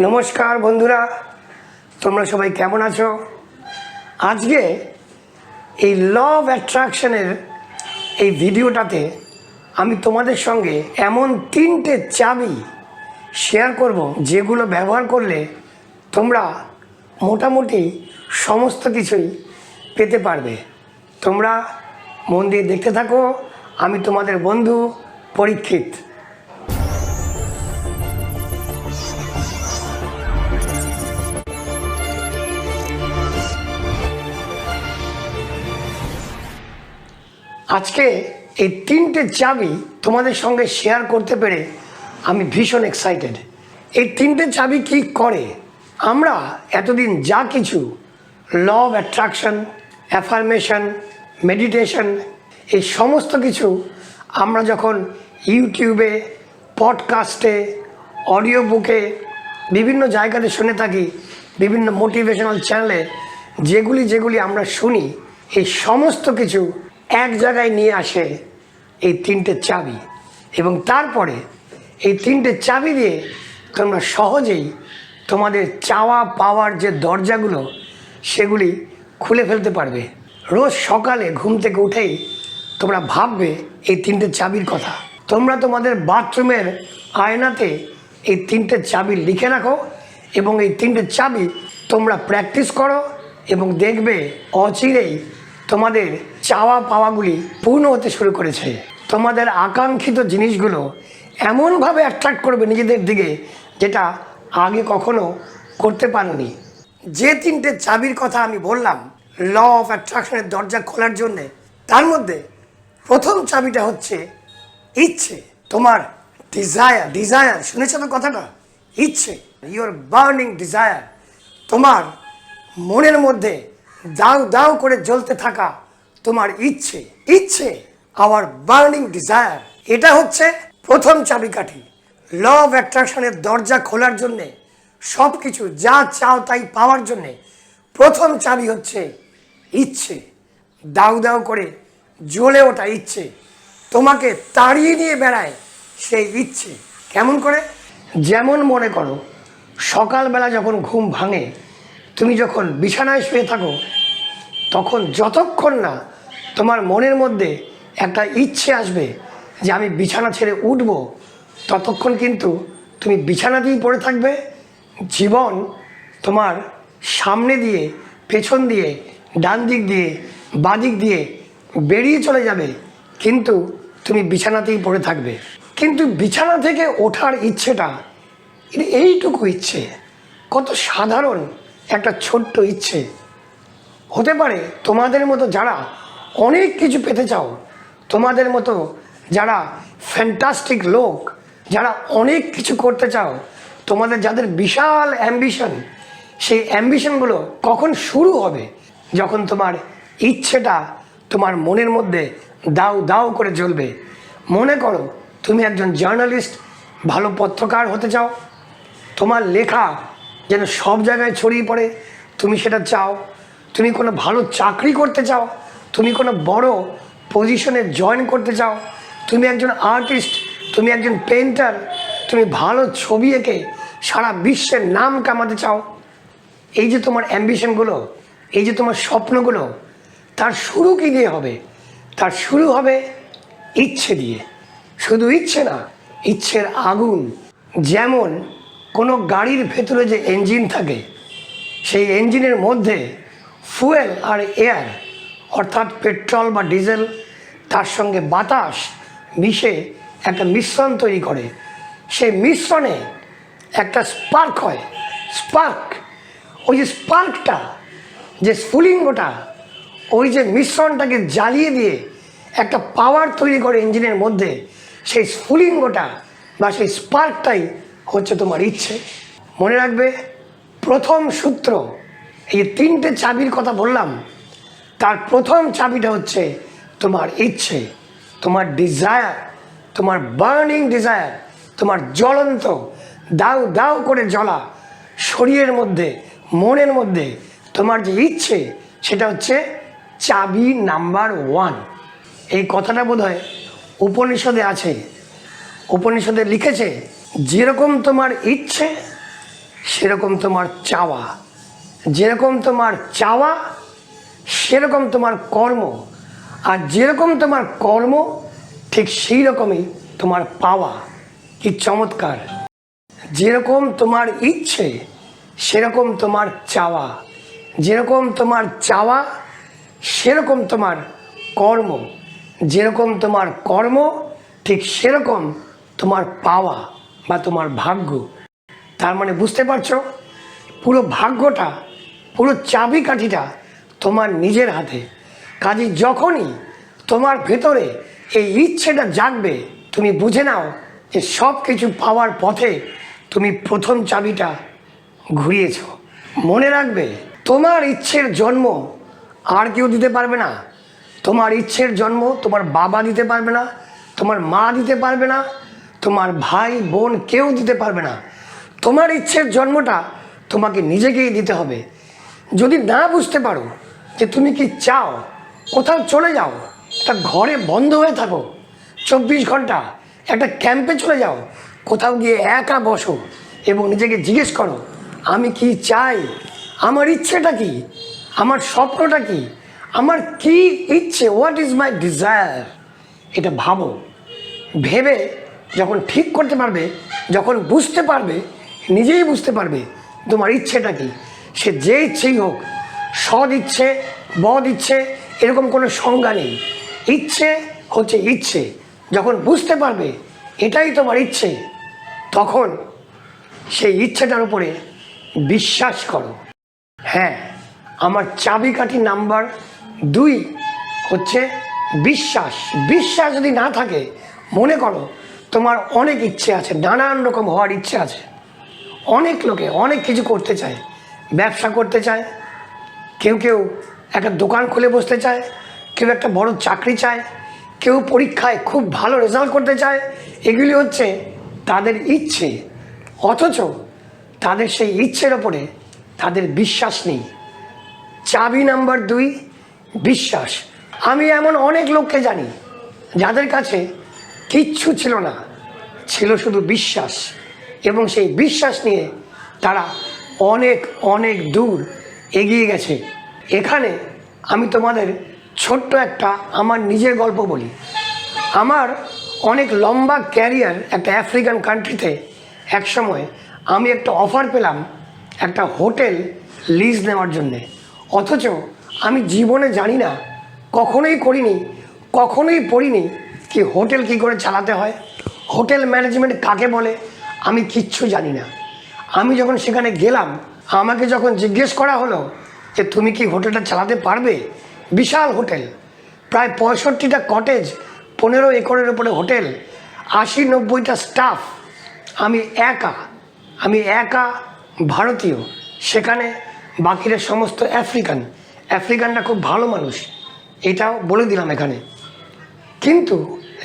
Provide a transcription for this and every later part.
নমস্কার বন্ধুরা, তোমরা সবাই কেমন আছো? আজকে এই ল অ্যাট্রাকশনের এই ভিডিওটাতে আমি তোমাদের সঙ্গে এমন তিনটে চাবি শেয়ার করব, যেগুলো ব্যবহার করলে তোমরা মোটামুটি সমস্ত কিছুই পেতে পারবে। তোমরা মন দিয়ে দেখতে থাকো, আমি তোমাদের বন্ধু পরীক্ষিত। আজকে এই তিনটে চাবি তোমাদের সঙ্গে শেয়ার করতে পেরে আমি ভীষণ এক্সাইটেড এই তিনটে চাবি কি করে? আমরা এতদিন যা কিছু law of attraction affirmation meditation এই সমস্ত কিছু আমরা যখন ইউটিউবে পডকাস্টে অডিও বুকে বিভিন্ন জায়গাতে শুনে থাকি, বিভিন্ন মোটিভেশনাল চ্যানেলে যেগুলি যেগুলি আমরা শুনি, এই সমস্ত কিছু এক জায়গায় নিয়ে আসে এই তিনটে চাবি। এবং তারপরে এই তিনটে চাবি দিয়ে তোমরা সহজেই তোমাদের চাওয়া পাওয়ার যে দরজাগুলো, সেগুলি খুলে ফেলতে পারবে। রোজ সকালে ঘুম থেকে উঠেই তোমরা ভাববে এই তিনটে চাবির কথা। তোমরা তোমাদের বাথরুমের আয়নাতে এই তিনটে চাবি লিখে রাখো এবং এই তিনটে চাবি তোমরা প্র্যাকটিস করো এবং দেখবে অচিরেই তোমাদের চাওয়া পাওয়াগুলি পূর্ণ হতে শুরু করেছে। তোমাদের আকাঙ্ক্ষিত জিনিসগুলো এমনভাবে অ্যাট্রাক্ট করবে নিজেদের দিকে যেটা আগে কখনো করতে পারোনি। যে তিনটে চাবির কথা আমি বললাম, ল অফ অ্যাট্রাকশনের দরজা খোলার জন্যে, তার মধ্যে প্রথম চাবিটা হচ্ছে ইচ্ছে। তোমার ডিজায়ার ডিজায়ার শুনেছো তো কথাটা? ইচ্ছে ইওর বার্নিং ডিজায়ার তোমার মনের মধ্যে দাউ দাউ করে জ্বলতে থাকা তোমার ইচ্ছে ইচ্ছে আওয়ার বার্নিং ডিজায়ার এটা হচ্ছে প্রথম চাবিকাঠি। ল অফ অ্যাট্রাকশনের দরজা খোলার জন্যে সব কিছু যা চাও তাই পাওয়ার জন্যে প্রথম চাবি হচ্ছে ইচ্ছে। দাউ দাউ করে জ্বলে ওঠা ইচ্ছে। তোমাকে তাড়িয়ে নিয়ে বেড়ায় সেই ইচ্ছে। কেমন করে? যেমন মনে করো, সকালবেলা যখন ঘুম ভাঙে, তুমি যখন বিছানায় শুয়ে থাকো, তখন যতক্ষণ না তোমার মনের মধ্যে একটা ইচ্ছে আসবে যে আমি বিছানা ছেড়ে উঠব। ততক্ষণ কিন্তু তুমি বিছানাতেই পড়ে থাকবে। জীবন তোমার সামনে দিয়ে, পেছন দিয়ে, ডান দিক দিয়ে বাদিক দিয়ে বেরিয়ে চলে যাবে। কিন্তু তুমি বিছানাতেই পড়ে থাকবে। কিন্তু বিছানা থেকে ওঠার ইচ্ছেটা এইটুকু ইচ্ছে। কত সাধারণ একটা ছোট্ট ইচ্ছে। হতে পারে তোমাদের মতো যারা অনেক কিছু পেতে চাও। তোমাদের মতো যারা ফ্যান্টাস্টিক লোক, যারা অনেক কিছু করতে চাও, তোমাদের যাদের বিশাল অ্যাম্বিশন সেই অ্যাম্বিশনগুলো কখন শুরু হবে? যখন তোমার ইচ্ছেটা তোমার মনের মধ্যে দাও দাউ করে জ্বলবে। মনে করো, তুমি একজন জার্নালিস্ট ভালো পত্রকার হতে চাও। তোমার লেখা যেন সব জায়গায় ছড়িয়ে পড়ে, তুমি সেটা চাও। তুমি কোনো ভালো চাকরি করতে চাও। তুমি কোনো বড় পজিশনে জয়েন করতে চাও, তুমি একজন আর্টিস্ট তুমি একজন পেন্টার তুমি ভালো ছবি এঁকে সারা বিশ্বের নাম কামাতে চাও, এই যে তোমার অ্যাম্বিশনগুলো এই যে তোমার স্বপ্নগুলো, তার শুরু কী দিয়ে হবে? তার শুরু হবে ইচ্ছে দিয়ে। শুধু ইচ্ছে না, ইচ্ছের আগুন। যেমন কোনো গাড়ির ভেতরে যে ইঞ্জিন থাকে, সেই ইঞ্জিনের মধ্যে ফুয়েল আর এয়ার অর্থাৎ পেট্রোল বা ডিজেল, তার সঙ্গে বাতাস মিশে একটা মিশ্রণ তৈরি করে। সেই মিশ্রণে একটা স্পার্ক হয়। স্পার্ক ওই যে স্পার্কটা যে স্ফুলিঙ্গটা, ওই যে মিশ্রণটাকে জ্বালিয়ে দিয়ে একটা পাওয়ার তৈরি করে ইঞ্জিনের মধ্যে। সেই স্ফুলিঙ্গটা বা সেই স্পার্কটাই হচ্ছে তোমার ইচ্ছে। মনে রাখবে, প্রথম সূত্র, এই তিনটে চাবির কথা বললাম তার প্রথম চাবিটা হচ্ছে তোমার ইচ্ছে, তোমার ডিজায়ার তোমার বার্নিং ডিজায়ার তোমার জ্বলন্ত, দাউ দাউ করে জ্বলা শরীরের মধ্যে, মনের মধ্যে তোমার যে ইচ্ছে সেটা হচ্ছে চাবি নাম্বার ওয়ান এই কথাটা বোধ হয় উপনিষদে আছে। উপনিষদে লিখেছে, যেরকম তোমার ইচ্ছে, সেরকম তোমার চাওয়া। যেরকম তোমার চাওয়া সেরকম তোমার কর্ম, আর যেরকম তোমার কর্ম, ঠিক সেই রকমই তোমার পাওয়া। কি চমৎকার। যেরকম তোমার ইচ্ছে, সেরকম তোমার চাওয়া। যেরকম তোমার চাওয়া, সেরকম তোমার কর্ম। যেরকম তোমার কর্ম, ঠিক সেরকম তোমার পাওয়া বা তোমার ভাগ্য। তার মানে বুঝতে পারছ? পুরো ভাগ্যটা, পুরো চাবিকাঠিটা তোমার নিজের হাতে। কাজে যখনই তোমার ভেতরে এই ইচ্ছেটা জাগবে, তুমি বুঝে নাও যে সব কিছু পাওয়ার পথে তুমি প্রথম চাবিটা ঘুরিয়েছ। মনে রাখবে, তোমার ইচ্ছের জন্ম আর কেউ দিতে পারবে না। তোমার ইচ্ছের জন্ম তোমার বাবা দিতে পারবে না, তোমার মা দিতে পারবে না, তোমার ভাই, বোন কেউ দিতে পারবে না। তোমার ইচ্ছের জন্মটা তোমাকে নিজেকেই দিতে হবে। যদি না বুঝতে পারো যে তুমি কি চাও? কোথাও চলে যাও। একটা ঘরে বন্ধ হয়ে থাকো। চব্বিশ ঘণ্টা একটা ক্যাম্পে চলে যাও। কোথাও গিয়ে একা বসো এবং নিজেকে জিজ্ঞেস করো, আমি কি চাই? আমার ইচ্ছেটা কি? আমার স্বপ্নটা কি? আমার কি ইচ্ছে? হোয়াট ইজ মাই ডিজায়ার এটা ভাবো। ভেবে যখন ঠিক করতে পারবে, যখন বুঝতে পারবে, নিজেই বুঝতে পারবে তোমার ইচ্ছেটা কি। সে যে ইচ্ছেই হোক সৎ ইচ্ছে, বদ ইচ্ছে, এরকম কোনো সংজ্ঞা নেই। ইচ্ছে হচ্ছে ইচ্ছে। যখন বুঝতে পারবে এটাই তোমার ইচ্ছে, তখন সেই ইচ্ছেটার উপরে বিশ্বাস করো। হ্যাঁ আমার চাবিকাঠি নাম্বার দুই হচ্ছে বিশ্বাস। বিশ্বাস যদি না থাকে, মনে করো তোমার অনেক ইচ্ছে আছে, নানান রকম হওয়ার ইচ্ছে আছে। অনেক লোকে অনেক কিছু করতে চায়, ব্যবসা করতে চায় কেউ কেউ একটা দোকান খুলে বসতে চায়, কেউ একটা বড় চাকরি চায়, কেউ পরীক্ষায় খুব ভালো রেজাল্ট করতে চায়, এগুলি হচ্ছে তাদের ইচ্ছে। অথচ তাদের সেই ইচ্ছের ওপরে তাদের বিশ্বাস নেই। চাবি নাম্বার দুই, বিশ্বাস। আমি এমন অনেক লোককে জানি যাদের কাছে কিচ্ছু ছিল না, ছিল শুধু বিশ্বাস। এবং সেই বিশ্বাস নিয়ে তারা অনেক অনেক দূর এগিয়ে গেছে। এখানে আমি তোমাদের ছোট্ট একটা আমার নিজের গল্প বলি। আমার অনেক লম্বা ক্যারিয়ার একটা আফ্রিকান কান্ট্রিতে একসময় আমি একটা অফার পেলাম একটা হোটেল লিজ নেওয়ার জন্যে। অথচ আমি জীবনে জানি না, কখনোই করিনি, কখনোই পড়িনি কি হোটেল কি করে চালাতে হয়, হোটেল ম্যানেজমেন্ট কাকে বলে, আমি কিচ্ছু জানি না। আমি যখন সেখানে গেলাম আমাকে যখন জিজ্ঞেস করা হলো যে তুমি কি হোটেলটা চালাতে পারবে? বিশাল হোটেল। প্রায় পঁয়ষট্টিটা কটেজ পনেরো একরের উপরে হোটেল, আশি নব্বইটা স্টাফ আমি একা আমি একা ভারতীয়। সেখানে বাকিরা সমস্ত আফ্রিকান আফ্রিকানরা খুব ভালো মানুষ। এটাও বলে দিলাম এখানে। কিন্তু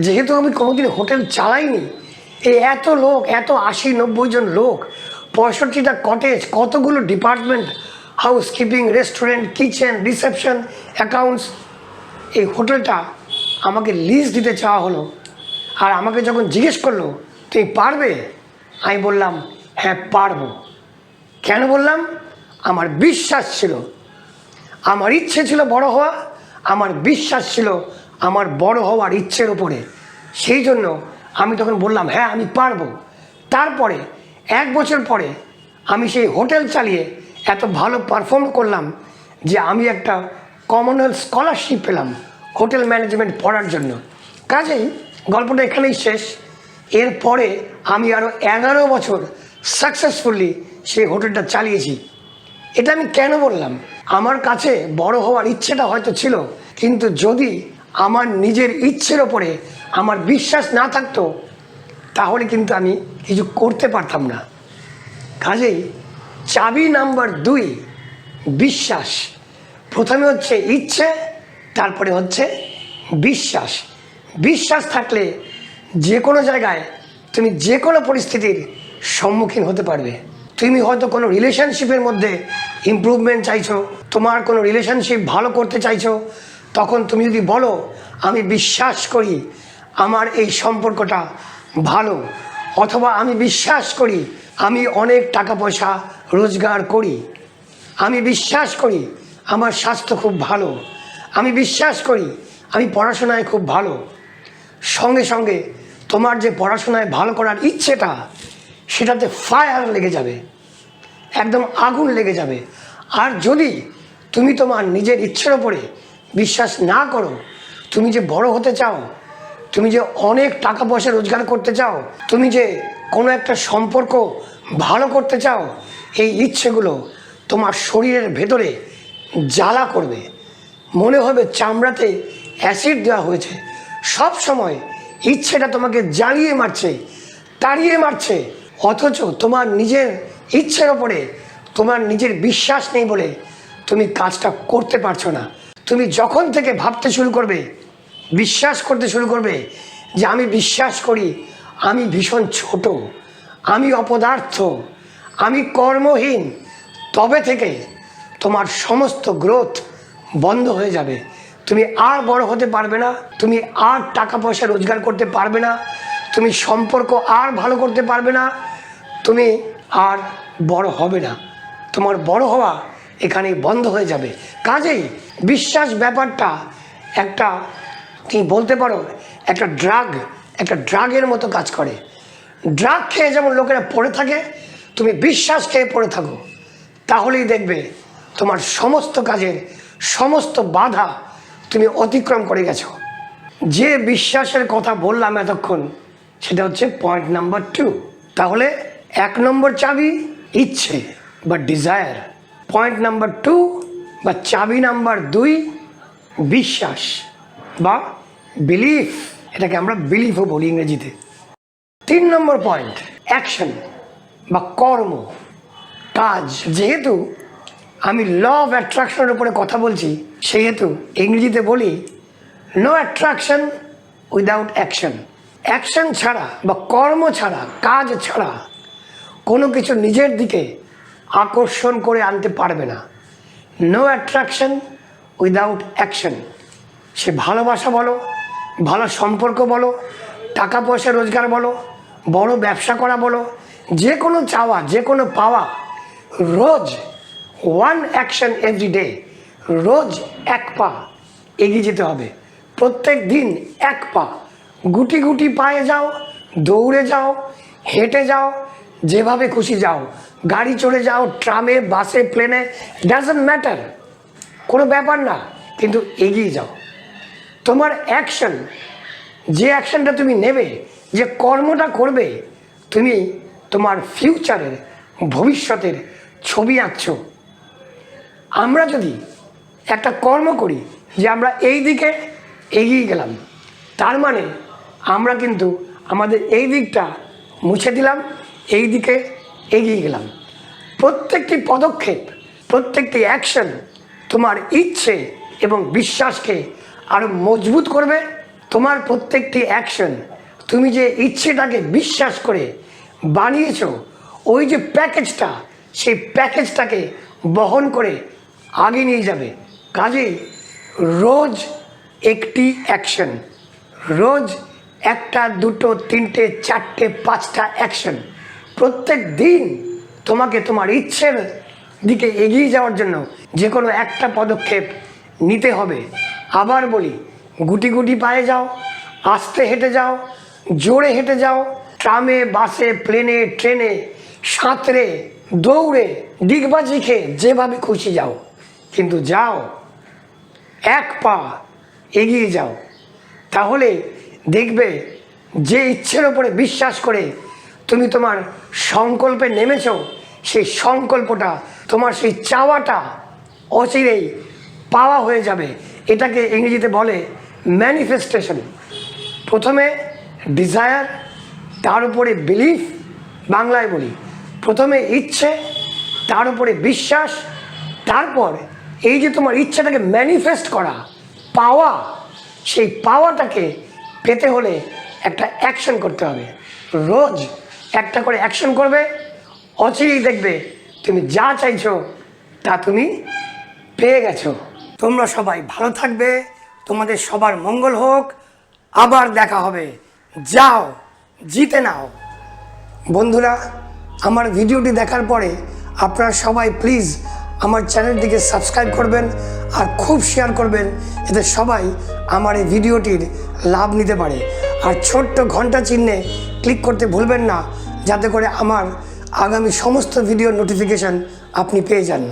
যেহেতু আমি কোনোদিন হোটেল চালাইনি, এই এত লোক, এত আশি নব্বই জন লোক পঁয়ষট্টিটা কটেজ কতগুলো department housekeeping restaurant kitchen reception accounts এই হোটেলটা আমাকে লিস্ট দিতে চাওয়া হলো। আর আমাকে যখন জিজ্ঞেস করল তুমি পারবে? আমি বললাম হ্যাঁ পারব। কেন বললাম? আমার বিশ্বাস ছিল। আমার ইচ্ছে ছিল বড় হওয়া, আমার বিশ্বাস ছিল আমার বড় হওয়ার ইচ্ছের উপরে। সেই জন্য আমি তখন বললাম হ্যাঁ আমি পারব। তারপরে এক বছর পরে আমি সেই হোটেল চালিয়ে এত ভালো পারফর্ম করলাম যে আমি একটা কমনওয়েলথ স্কলারশিপ পেলাম হোটেল ম্যানেজমেন্ট পড়ার জন্য। কাজেই গল্পটা এখানেই শেষ। এরপরে আমি আরও এগারো বছর সাকসেসফুলি সেই হোটেলটা চালিয়েছি। এটা আমি কেন বললাম? আমার কাছে বড় হওয়ার ইচ্ছেটা হয়তো ছিল, কিন্তু যদি আমার নিজের ইচ্ছের ওপরে আমার বিশ্বাস না থাকতো তাহলে কিন্তু আমি কিছু করতে পারতাম না। কাজেই চাবি নাম্বার দুই, বিশ্বাস। প্রথমে হচ্ছে ইচ্ছে, তারপরে হচ্ছে বিশ্বাস। বিশ্বাস থাকলে যে কোনো জায়গায় তুমি যে কোনো পরিস্থিতির সম্মুখীন হতে পারবে। তুমি হয়তো কোনো রিলেশনশিপের মধ্যে ইমপ্রুভমেন্ট চাইছো, তোমার কোনো রিলেশনশিপ ভালো করতে চাইছো, তখন তুমি যদি বলো, আমি বিশ্বাস করি, আমার এই সম্পর্কটা ভালো, অথবা আমি বিশ্বাস করি আমি অনেক টাকা পয়সা রোজগার করি। আমি বিশ্বাস করি আমার স্বাস্থ্য খুব ভালো। আমি বিশ্বাস করি আমি পড়াশোনায় খুব ভালো। সঙ্গে সঙ্গে তোমার যে পড়াশোনায় ভালো করার ইচ্ছেটা, সেটাতে ফায়ার লেগে যাবে। একদম আগুন লেগে যাবে। আর যদি তুমি তোমার নিজের ইচ্ছের ওপরে বিশ্বাস না করো, তুমি যে বড় হতে চাও তুমি যে অনেক টাকা পয়সা রোজগার করতে চাও, তুমি যে কোনো একটা সম্পর্ক ভালো করতে চাও, এই ইচ্ছেগুলো তোমার শরীরের ভেতরে জ্বালা করবে। মনে হবে চামড়াতে অ্যাসিড দেওয়া হয়েছে। সব সময় ইচ্ছেটা তোমাকে জ্বালিয়ে মারছে, তাড়িয়ে মারছে। অথচ তোমার নিজের ইচ্ছের ওপরে তোমার নিজের বিশ্বাস নেই বলে তুমি কাজটা করতে পারছ না। তুমি যখন থেকে ভাবতে শুরু করবে বিশ্বাস করতে শুরু করবে যে আমি বিশ্বাস করি, আমি ভীষণ ছোট, আমি অপদার্থ, আমি কর্মহীন, তবে থেকে তোমার সমস্ত গ্রোথ বন্ধ হয়ে যাবে। তুমি আর বড় হতে পারবে না, তুমি আর টাকা পয়সা রোজগার করতে পারবে না, তুমি সম্পর্ক আর ভালো করতে পারবে না, তুমি আর বড় হবে না। তোমার বড় হওয়া এখানে বন্ধ হয়ে যাবে। কাজেই বিশ্বাস ব্যাপারটা একটা তুমি বলতে পারো? একটা ড্রাগ একটা ড্রাগের মতো কাজ করে। ড্রাগ খেয়ে যেমন লোকেরা পড়ে থাকে, তুমি বিশ্বাস খেয়ে পড়ে থাকো। তাহলেই দেখবে তোমার সমস্ত কাজের সমস্ত বাধা তুমি অতিক্রম করে গেছো। যে বিশ্বাসের কথা বললাম এতক্ষণ, সেটা হচ্ছে পয়েন্ট নাম্বার টু তাহলে এক নম্বর চাবি ইচ্ছে বা ডিজায়ার পয়েন্ট নাম্বার টু বা চাবি নাম্বার দুই, বিশ্বাস। বা বিলিফ এটাকে আমরা বিলিফও বলি ইংরেজিতে। তিন নম্বর পয়েন্ট অ্যাকশন বা কর্ম, কাজ। যেহেতু আমি ল অফ অ্যাট্রাকশনের উপরে কথা বলছি, সেহেতু ইংরেজিতে বলি no attraction without action action ছাড়া বা কর্ম ছাড়া, কাজ ছাড়া কোনো কিছু নিজের দিকে আকর্ষণ করে আনতে পারবে না। নো অ্যাট্রাকশন উইদাউট অ্যাকশন সে ভালোবাসা বলো, ভালো সম্পর্ক বলো, টাকা পয়সা রোজগার বলো, বড় ব্যবসা করা বলো, যে কোনো চাওয়া, যে কোনো পাওয়া, রোজ ওয়ান অ্যাকশন এভরি ডে রোজ এক পা এগিয়ে যেতে হবে। প্রত্যেক দিন এক পা। গুটি গুটি পায়ে যাও, দৌড়ে যাও, হেঁটে যাও, যেভাবে খুশি যাও। গাড়ি চড়ে যাও, ট্রামে, বাসে, প্লেনে ডাজন্ট ম্যাটার কোনো ব্যাপার না, কিন্তু এগিয়ে যাও। তোমার অ্যাকশন যে অ্যাকশনটা তুমি নেবে, যে কর্মটা করবে, তুমি তোমার ফিউচারের ভবিষ্যতের ছবি আঁকছো। আমরা যদি একটা কর্ম করি, যে আমরা এই দিকে এগিয়ে গেলাম, তার মানে আমরা কিন্তু আমাদের এই দিকটা মুছে দিলাম, এই দিকে এগিয়ে গেলাম। প্রত্যেকটি পদক্ষেপ, প্রত্যেকটি অ্যাকশন তোমার ইচ্ছে এবং বিশ্বাসকে আরও মজবুত করবে তোমার প্রত্যেকটি অ্যাকশন তুমি যে ইচ্ছেটাকে বিশ্বাস করে বানিয়েছো, ওই যে প্যাকেজটা সেই প্যাকেজটাকে বহন করে আগে নিয়ে যাবে। কাজেই রোজ একটি অ্যাকশন রোজ একটা, দুটো, তিনটে, চারটে, পাঁচটা অ্যাকশন প্রত্যেক দিন তোমাকে তোমার ইচ্ছের দিকে এগিয়ে যাওয়ার জন্য যে কোনো একটা পদক্ষেপ নিতে হবে। আবার বলি, গুটি গুটি পায়ে যাও, আস্তে হেঁটে যাও, জোরে হেঁটে যাও, ট্রামে, বাসে, প্লেনে, ট্রেনে, সাঁতরে, দৌড়ে, ডিগবাজি খেয়ে যেভাবে খুশি যাও। কিন্তু যাও, এক পা এগিয়ে যাও। তাহলে দেখবে যে ইচ্ছের ওপরে বিশ্বাস করে তুমি তোমার সংকল্পে নেমেছো, সেই সংকল্পটা, তোমার সেই চাওয়াটা অচিরেই পাওয়া হয়ে যাবে। এটাকে ইংরেজিতে বলে ম্যানিফেস্টেশন প্রথমে ডিজায়ার তার উপরে বিলিফ বাংলায় বলি। প্রথমে ইচ্ছে, তার উপরে বিশ্বাস, তারপর এই যে তোমার ইচ্ছাটাকে ম্যানিফেস্ট করা, পাওয়া, সেই পাওয়াটাকে পেতে হলে একটা অ্যাকশন করতে হবে। রোজ একটা করে অ্যাকশন করবে, অচিরেই দেখবে তুমি যা চাইছো তা তুমি পেয়ে গেছো। তোমরা সবাই ভালো থাকবে। তোমাদের সবার মঙ্গল হোক। আবার দেখা হবে। যাও, জিতে নাও। বন্ধুরা, আমার ভিডিওটি দেখার পরে আপনারা সবাই প্লিজ আমার চ্যানেলটিকে সাবস্ক্রাইব করবেন আর খুব শেয়ার করবেন। এতে সবাই আমার এই ভিডিওটির লাভ নিতে পারে। আর ছোট্ট ঘণ্টা চিহ্নে ক্লিক করতে ভুলবেন না, যাতে করে আমার আগামী সমস্ত ভিডিও নোটিফিকেশান আপনি পেয়ে যান।